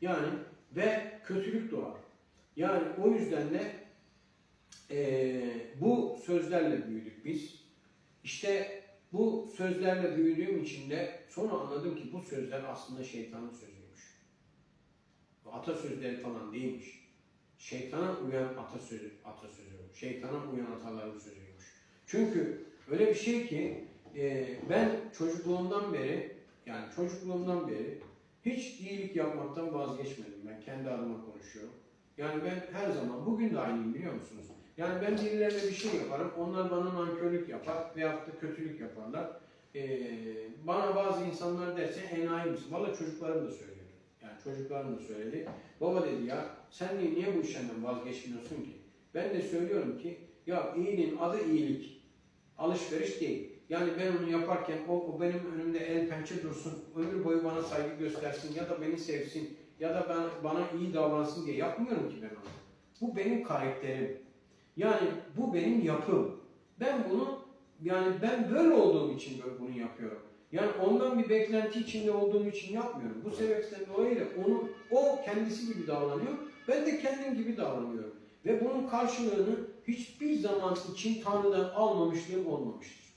Yani ve kötülük doğar. Yani o yüzden de eee, bu sözlerle büyüdük biz. İşte bu sözlerle büyüdüğüm için de sonra anladım ki bu sözler aslında şeytanın sözüymüş. Atasözleri falan değilmiş. Şeytana uyan atasözü, atasözü. Şeytana uyan ataların sözüymüş. Çünkü öyle bir şey ki e, ben çocukluğumdan beri yani çocukluğumdan beri hiç iyilik yapmaktan vazgeçmedim. Ben kendi adıma konuşuyorum. Yani ben her zaman, bugün de aynıyım biliyor musunuz? Yani ben birilerine bir şey yaparım, onlar bana nankörlük yapar veyahut da kötülük yaparlar. Ee, bana bazı insanlar derse enayi misin? Valla çocuklarım da söylüyor. Yani çocuklarım da söyledi. Baba dedi ya sen niye, niye bu işlerden vazgeçmiyorsun ki? Ben de söylüyorum ki ya iyiliğin adı iyilik. Alışveriş değil. Yani ben onu yaparken o, o benim önümde el pençe dursun, ömür boyu bana saygı göstersin ya da beni sevsin ya da ben, bana iyi davransın diye yapmıyorum ki ben onu. Bu benim karakterim. Yani bu benim yapım. Ben bunu yani ben böyle olduğum için böyle bunu yapıyorum. Yani ondan bir beklenti içinde olduğum için yapmıyorum. Bu sebepten dolayı onu o kendisi gibi davranıyor. Ben de kendim gibi davranıyorum. Ve bunun karşılığını hiçbir zaman için Tanrı'dan almamışlığım olmamıştır.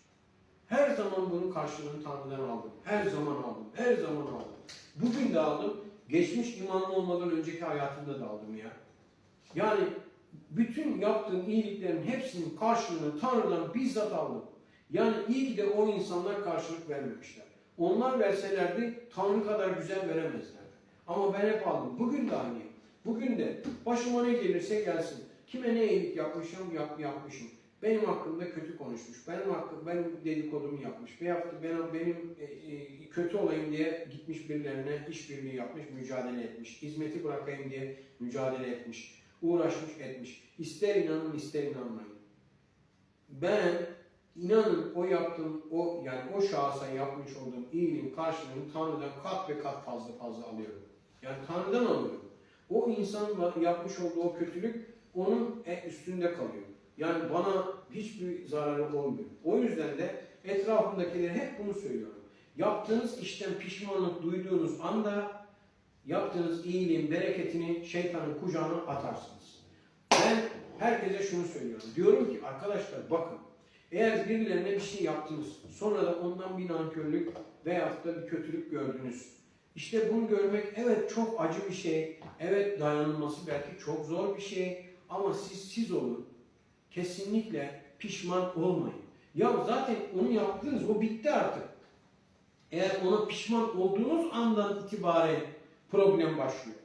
Her zaman bunun karşılığını Tanrı'dan aldım. Her zaman aldım. Her zaman aldım. Bugün de aldım. Geçmiş imanlı olmadan önceki hayatımda da aldım ya. Yani bütün yaptığım iyiliklerin hepsinin karşılığını Tanrı'dan bizzat aldım. Yani iyi de o insanlar karşılık vermemişler. Onlar verselerdi Tanrı kadar güzel veremezlerdi. Ama ben hep aldım. Bugün de aynıyım. Bugün de başıma ne gelirse gelsin. Kime ne iyilik yapmışım, yap, yapmışım. Benim hakkımda kötü konuşmuş. Benim hakkım, benim dedikodumu yapmış. Veyahut da benim, benim e, kötü olayım diye gitmiş birilerine işbirliği yapmış, mücadele etmiş. Hizmeti bırakayım diye mücadele etmiş. Uğraşmış etmiş. İster inanın ister inanmayın. Ben inanın o yaptığım, o yani o şahsa yapmış olduğum iyiliğin karşılığını Tanrı'dan kat ve kat fazla fazla alıyorum. Yani Tanrı'dan alıyorum. O insanın yapmış olduğu o kötülük onun e- üstünde kalıyor. Yani bana hiçbir zararı olmuyor. O yüzden de etrafımdakilere hep bunu söylüyorum. Yaptığınız işten pişmanlık duyduğunuz anda yaptığınız iyiliğin bereketini şeytanın kucağına atarsınız. Ben herkese şunu söylüyorum. Diyorum ki arkadaşlar bakın eğer birilerine bir şey yaptınız sonra da ondan bir nankörlük veyahut da bir kötülük gördünüz. İşte bunu görmek evet çok acı bir şey. Evet dayanılması belki çok zor bir şey. Ama siz siz olun. Kesinlikle pişman olmayın. Ya zaten onu yaptınız o bitti artık. Eğer ona pişman olduğunuz andan itibaren problem başlıyor.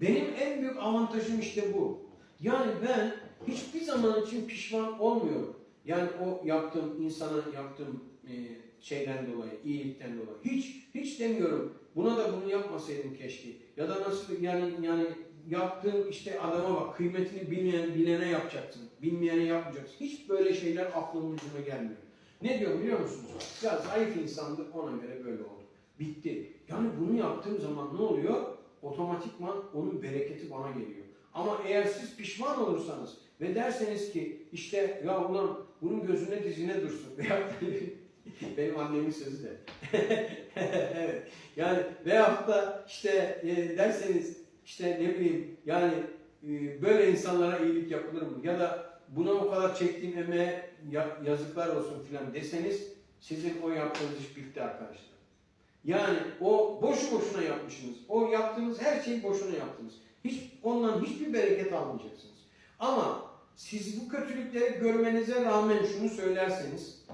Benim en büyük avantajım işte bu. Yani ben hiçbir zaman için pişman olmuyorum. Yani o yaptığım insana yaptığım e, şeyden dolayı, iyilikten dolayı. Hiç hiç demiyorum. Buna da bunu yapmasaydım keşke. Ya da nasıl yani yani yaptığın işte adama bak kıymetini bilmeyen bilene yapacaksın. Bilmeyene yapmayacaksın. Hiç böyle şeyler aklımın ucuna gelmiyor. Ne diyorum biliyor musunuz? Ya zayıf insandı ona göre böyle oldu. Bitti. Yani bunu yaptığım zaman ne oluyor? Otomatikman onun bereketi bana geliyor. Ama eğer siz pişman olursanız ve derseniz ki işte ya ulan bunun gözüne dizine dursun veya benim annemin sözü de. evet. Yani veyahut da işte e, derseniz işte ne bileyim yani e, böyle insanlara iyilik yapılır mı? Ya da buna o kadar çektiğim emeğe ya- yazıklar olsun filan deseniz sizin o yaptığınız iş bitti arkadaşlar. Yani o boşu boşuna yapmışsınız. O yaptığınız her şeyi boşuna yaptınız. Hiç ondan hiçbir bereket almayacaksınız. Ama siz bu kötülükleri görmenize rağmen şunu söylerseniz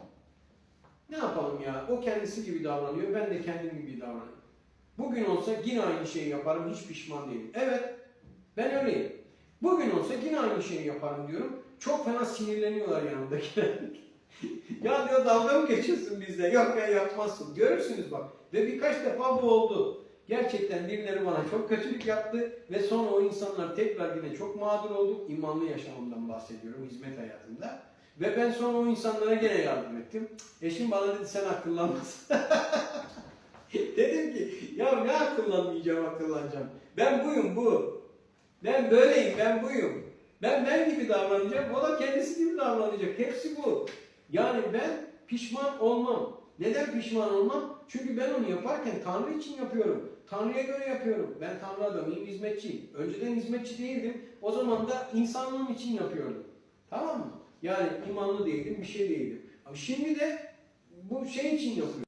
ne yapalım ya? O kendisi gibi davranıyor, ben de kendim gibi davranıyorum. Bugün olsa yine aynı şeyi yaparım, hiç pişman değilim. Evet, ben öyleyim. Bugün olsa yine aynı şeyi yaparım diyorum. Çok fena sinirleniyorlar yanımdakiler. ya diyor dalga mı geçiyorsun bizle? Yok ya yapmazsın. Görürsünüz bak. Ve birkaç defa bu oldu. Gerçekten birileri bana çok kötülük yaptı ve sonra o insanlar tekrar yine çok mağdur oldu. İmanlı yaşamımdan bahsediyorum, hizmet hayatında. Ve ben sonra o insanlara gene yardım ettim. Eşim bana dedi sen akıllanmasın. Akıllanmayacağım akıllanacağım. Ben buyum bu. Ben böyleyim ben buyum. Ben ben gibi davranacağım. O da kendisi gibi davranacak. Hepsi bu. Yani ben pişman olmam. Neden pişman olmam? Çünkü ben onu yaparken Tanrı için yapıyorum. Tanrı'ya göre yapıyorum. Ben Tanrı adamıyım, hizmetçiyim. Önceden hizmetçi değildim. O zaman da insanlığım için yapıyordum. Tamam mı? Yani imanlı değildim, bir şey değildim. Ama şimdi de bu şey için yapıyorum.